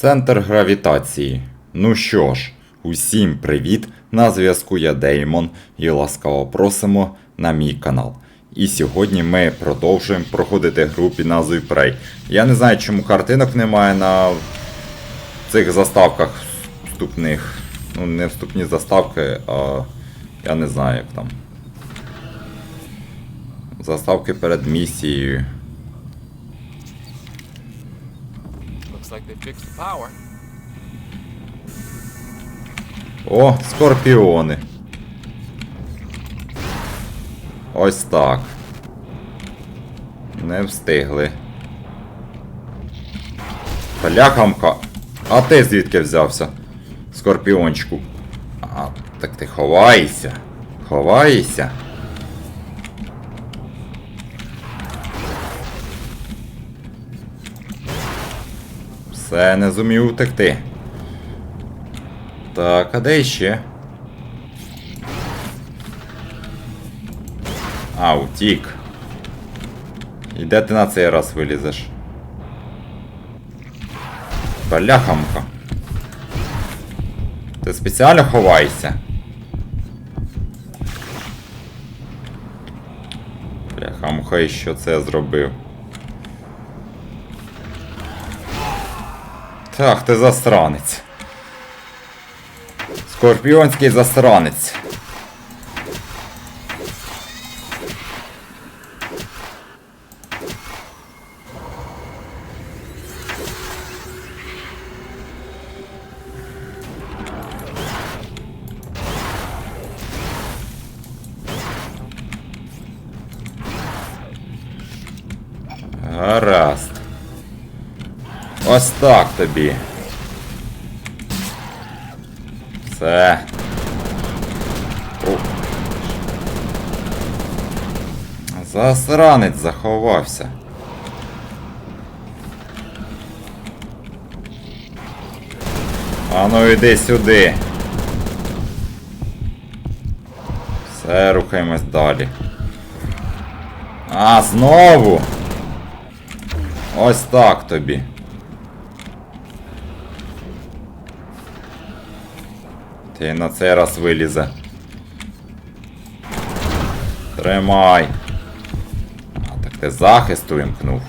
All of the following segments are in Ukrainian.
Центр гравітації. Ну що ж, усім привіт! На зв'язку я Деймон і ласкаво просимо на мій канал. І сьогодні ми продовжуємо проходити гру під назвою Prey. Я не знаю, чому картинок немає на цих заставках вступних. Ну, не вступні заставки, а я не знаю як там. Заставки перед місією. They fixed the power. О, скорпіони. Ось так. Не встигли. Бляхамка. А ти звідки взявся? Скорпіончику. А, так ти ховаєшся. Ховаєшся. Все, не зумів утекти. Так, а де ще? А, утік. І де ти на цей раз вилізеш? Бляхамка. Ти спеціально ховаєшся? Бляхамка, і що це зробив? Так, ти засранець. Скорпіонський засранець. Ось так тобі. Все. О. Засранець заховався. А ну йди сюди. Все, рухаємось далі. А, знову. Ось так тобі. Ти на цей раз вилізе. Тримай. А, так ти захист увімкнув.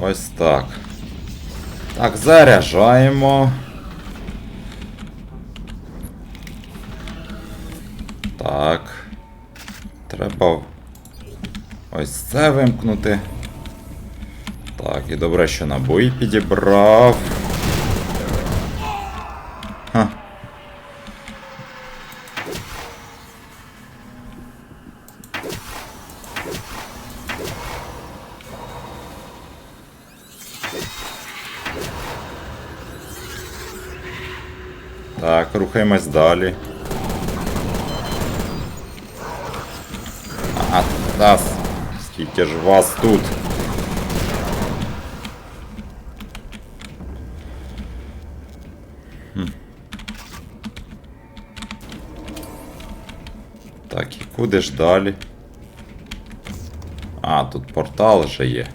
Ось так. Так, заряджаємо. Так. Треба ось це вимкнути. Так, і добре, що набої підібрав. Ха. Так, рухаємось далі. А, да, скільки ж вас тут? Хм. Так, і куди ж далі? А, тут портал вже є.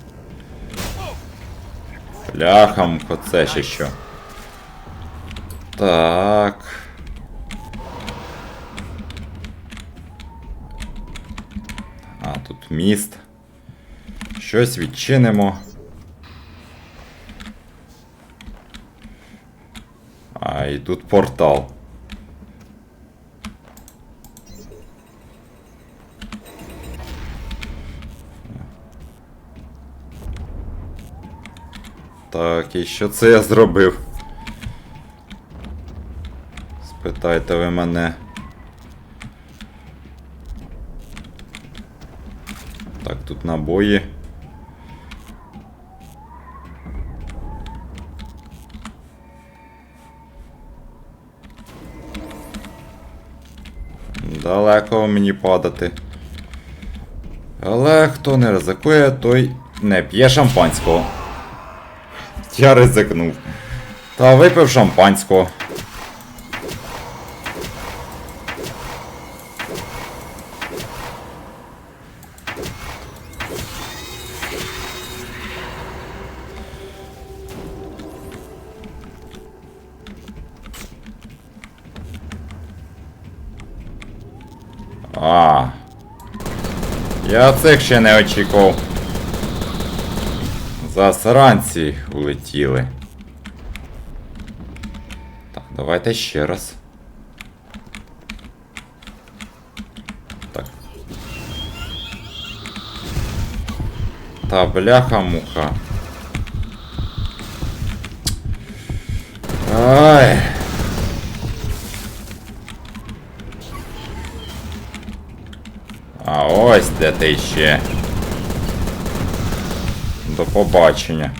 Бляхамко, це ще що. Так. Міст. Щось відчинимо. А, і тут портал. Так, і що це я зробив? Спитайте ви мене. Так, набої. Далеко мені падати. Але хто не ризикує, той не п'є шампанського. Я ризикнув. Та випив шампанського. Я цих ще не очікував. Засранці улетіли. Так, давайте ще раз. Так. Та бляха-муха. Ай. А ось де ти ще. До побачення.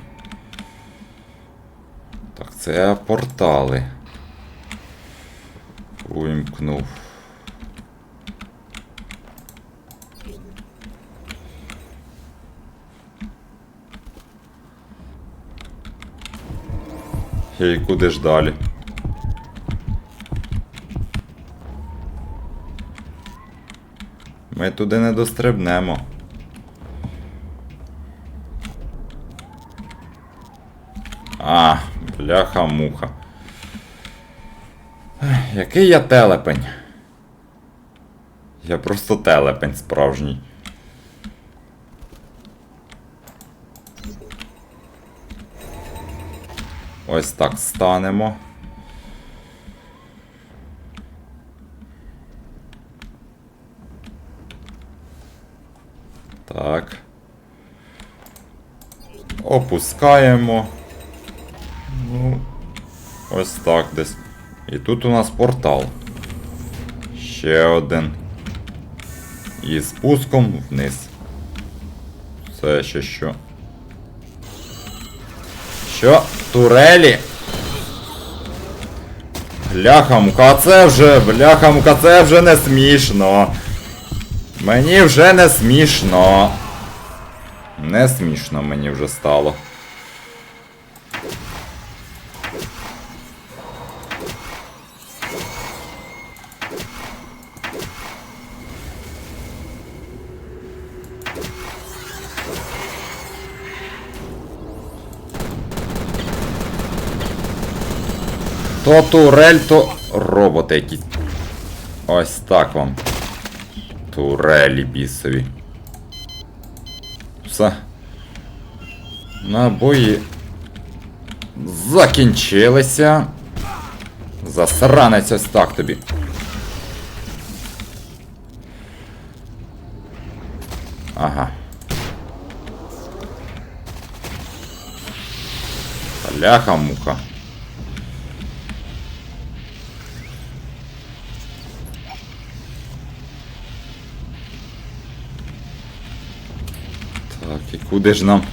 Так, це портали. Увімкнув. І куди ж далі? Ми туди не дострибнемо. А, бляха-муха. Який я телепень? Я просто телепень справжній. Ось так станемо. Так. Опускаємо. Ну, ось так десь. І тут у нас портал. Ще один. І спуском вниз. Це ще що? Що? Турелі? Бляха-мука, це вже, бляха-мука, це вже не смішно. Мені вже не смішно. Не смішно мені вже стало. То турель, то роботи якісь. Ось так вам. Турелі бісові. Все. Набої закінчилися. Засранець ось так тобі. Ага. Бляха-муха. Так, куди ж нам?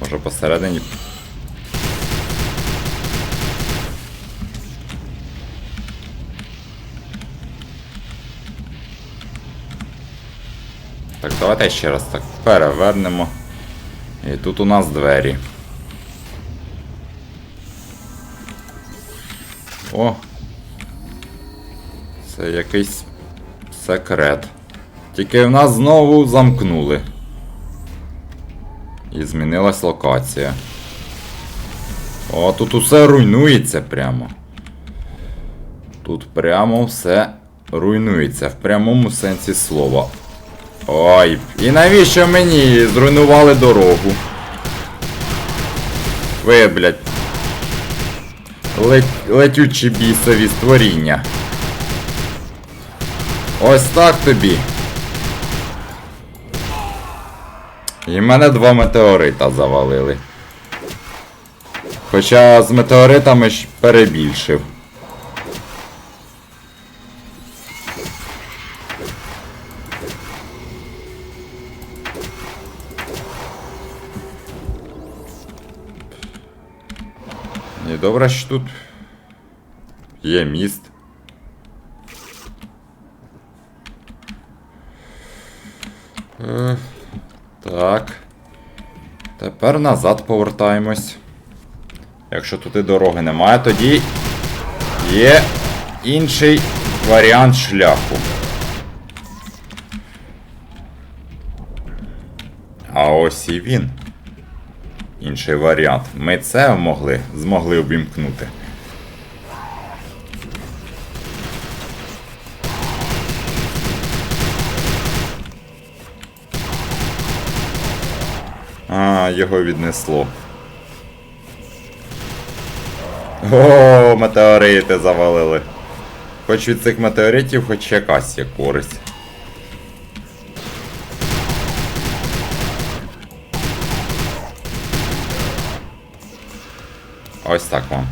Може посередині. Так, давайте ще раз так перевернемо. І тут у нас двері. О! Це якийсь секрет. Тільки в нас знову замкнули. І змінилась локація. О, тут усе руйнується прямо. Тут прямо все руйнується в прямому сенсі слова. Ой, і навіщо мені зруйнували дорогу? Ви, блядь. Лет... Летючі бісові створіння. Ось так тобі. І мене два метеорита завалили. Хоча з метеоритами ж перебільшив. І добре, що тут є міст. Е, так. Тепер назад повертаємось. Якщо туди дороги немає, тоді є інший варіант шляху. А ось і він. Інший варіант. Ми це могли, змогли обімкнути. Його віднесло. О, метеорити завалили. Хоч від цих метеоритів хоч якась є користь. Ось так вам.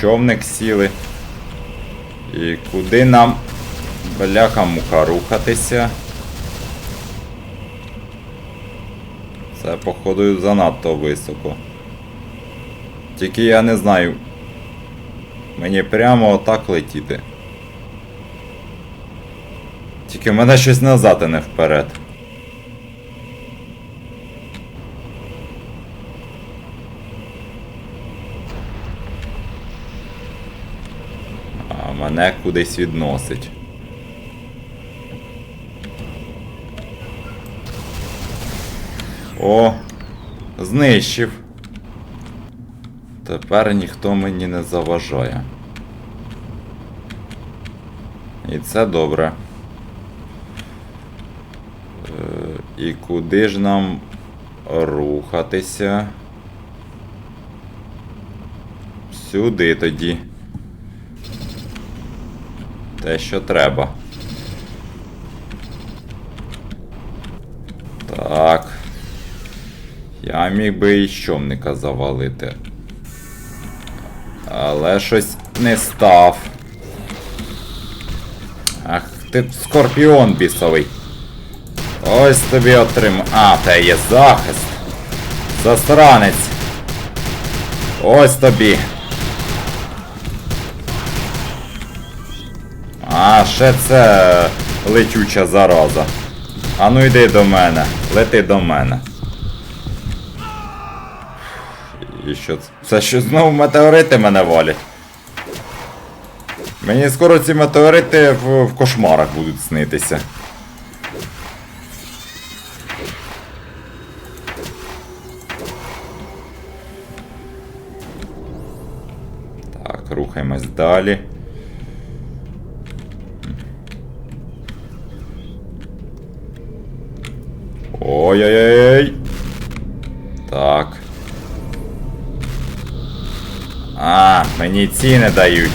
Човник сіли. І куди нам бляха муха рухатися? Це, походу, занадто високо. Тільки я не знаю. Мені прямо отак летіти. Тільки мене щось назад, а не вперед. А мене кудись відносить. О, знищив. Тепер ніхто мені не заважає. І це добре. Е, і куди ж нам рухатися? Сюди тоді. Те, що треба. Так. Я міг би і щомника завалити. Але щось не став. Ах, ти скорпіон бісовий. Ось тобі отрим. А, те є захист. Засранець. Ось тобі. Ще це летюча зараза. А ну йди до мене. Лети до мене. І що це? Це що знову метеорити мене валять? Мені скоро ці метеорити в, в кошмарах будуть снитися. Так, рухаємось далі. Ой-ой-ой. Так. А, мені ці не дають.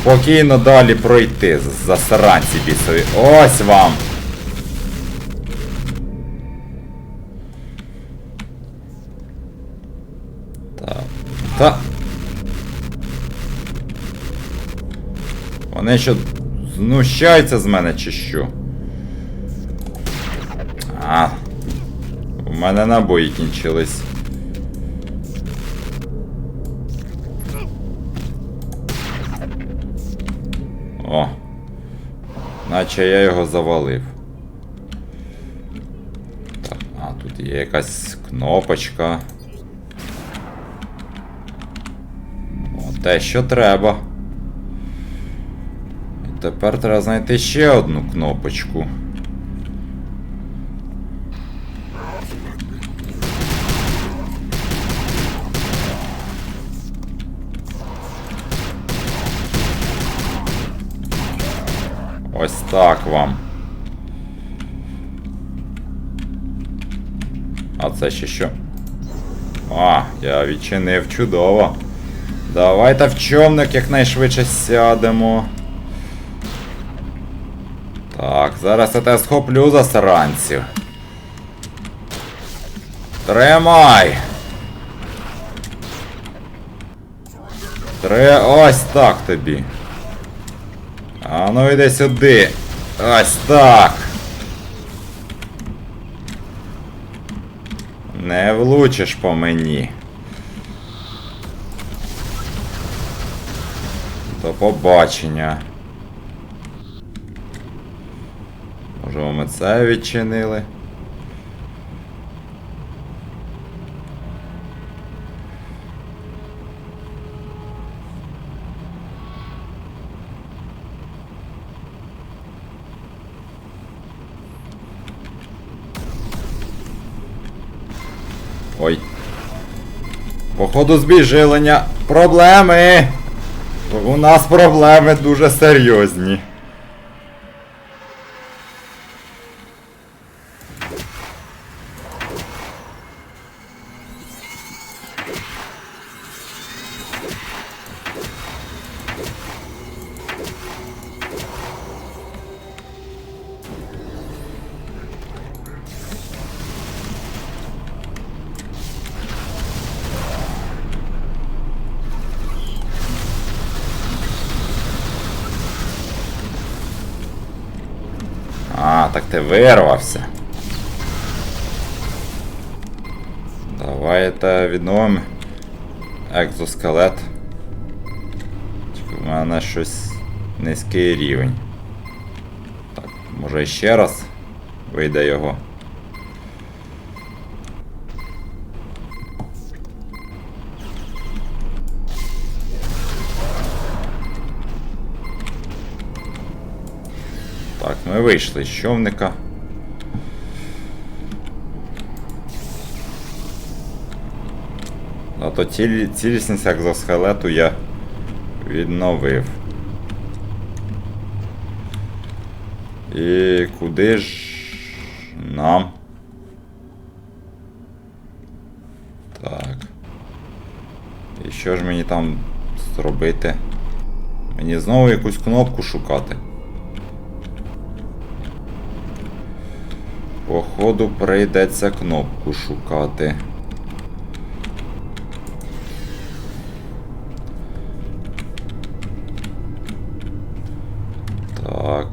Спокійно далі пройти. Засранці бісові. Ось вам. Так. Та. Вони що знущаються з мене чи що? А. У мене набої кінчились. О. Наче я його завалив. Так, а тут є якась кнопочка. О, те, що треба. І тепер треба знайти ще одну кнопочку. Ось так вам. А це ще що? А, я відчинив чудово. Давайте в човник якнайшвидше сядемо. Так, зараз я тебе схоплю засранців. Тримай! Тре... Ось так тобі. А ну йди сюди. Ось так. Не влучиш по мені. До побачення. Можливо, ми це відчинили. Походу збіжилення. Проблеми! У нас проблеми дуже серйозні. Ти вирвався. Давайте відновимо екзоскелет. У мене щось низький рівень. Так, може ще раз вийде його. Ми вийшли з човника. А то цілі, цілісність екзоскелету я відновив. І куди ж нам? Так. І що ж мені там зробити? Мені знову якусь кнопку шукати. Походу прийдеться кнопку шукати. Так.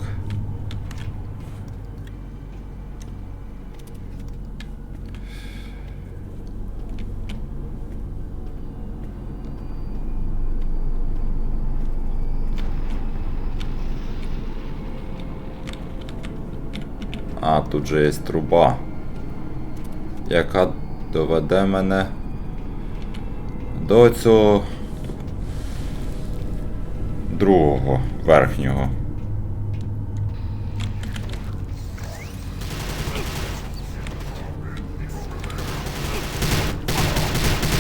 А, тут же є труба, яка доведе мене до цього другого верхнього.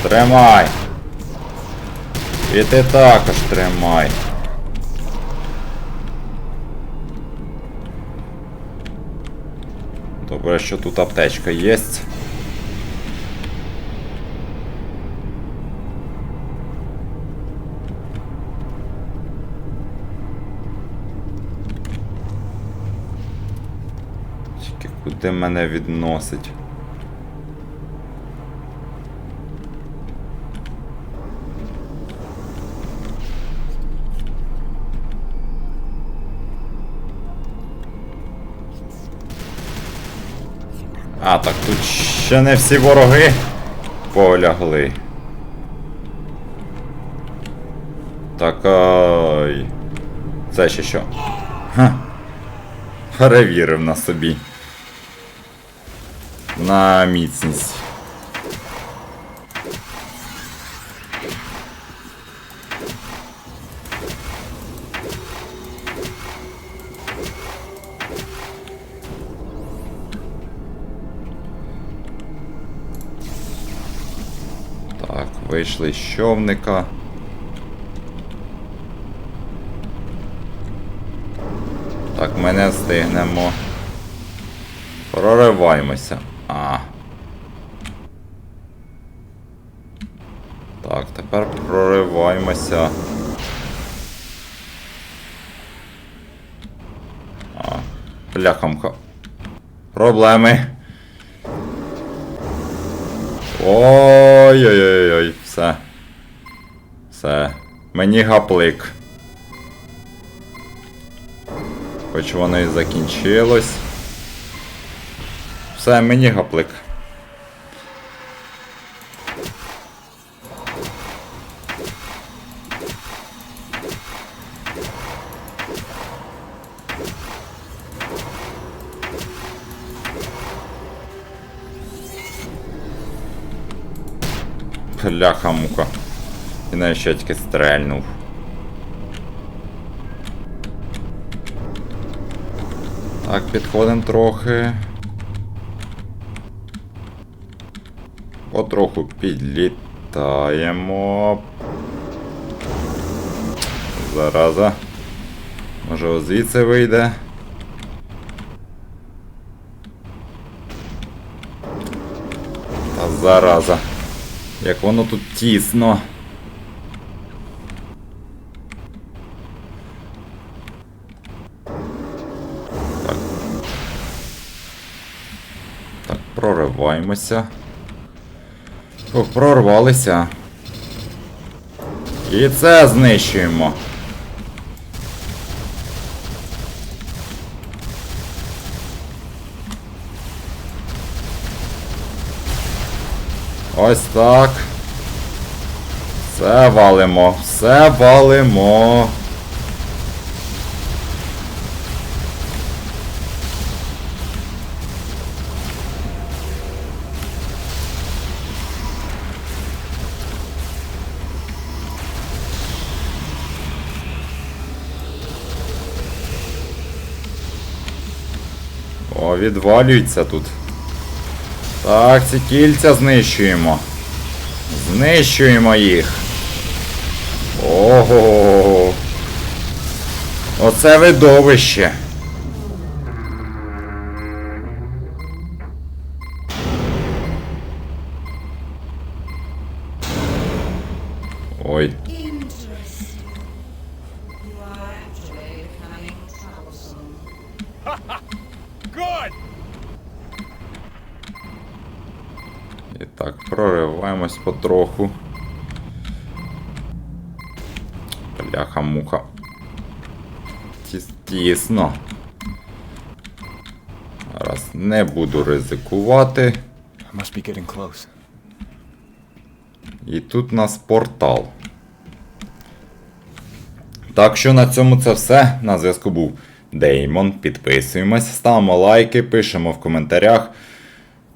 Тримай! І ти також тримай. Добре, що тут аптечка є. Куди мене відносить? А, так тут ще не всі вороги полягли. Так ай. Це ще що? Ха. Перевірив на собі. На міцність. Вийшли з човника. Так, ми не встигнемо. Прориваємося. А. Так, тепер прориваємося. А, бляхамка. Проблеми. Ой-ой-ой, все. Все. Мені гаплик. Хоч воно і закінчилось. Все, мені гаплик. Бляха мука. І навіть ще тільки стрельнув. Так, підходимо трохи. Потроху підлітаємо. Зараза. Може звідси вийде. Та зараза. Як воно тут тісно. Так. Так, прориваємося. Ох, прорвалися. І це знищуємо. Ось так. Все валимо, все валимо. Відвалюється тут. Так, ці кільця знищуємо. Знищуємо їх. Ого. Оце видовище. Ой. Interesting. You так, прориваємось потроху. Бляха-муха. Тіс- Тісно. Раз не буду ризикувати. І тут у нас портал. Так що на цьому це все. На зв'язку був Деймон. Підписуємось, ставимо лайки, пишемо в коментарях.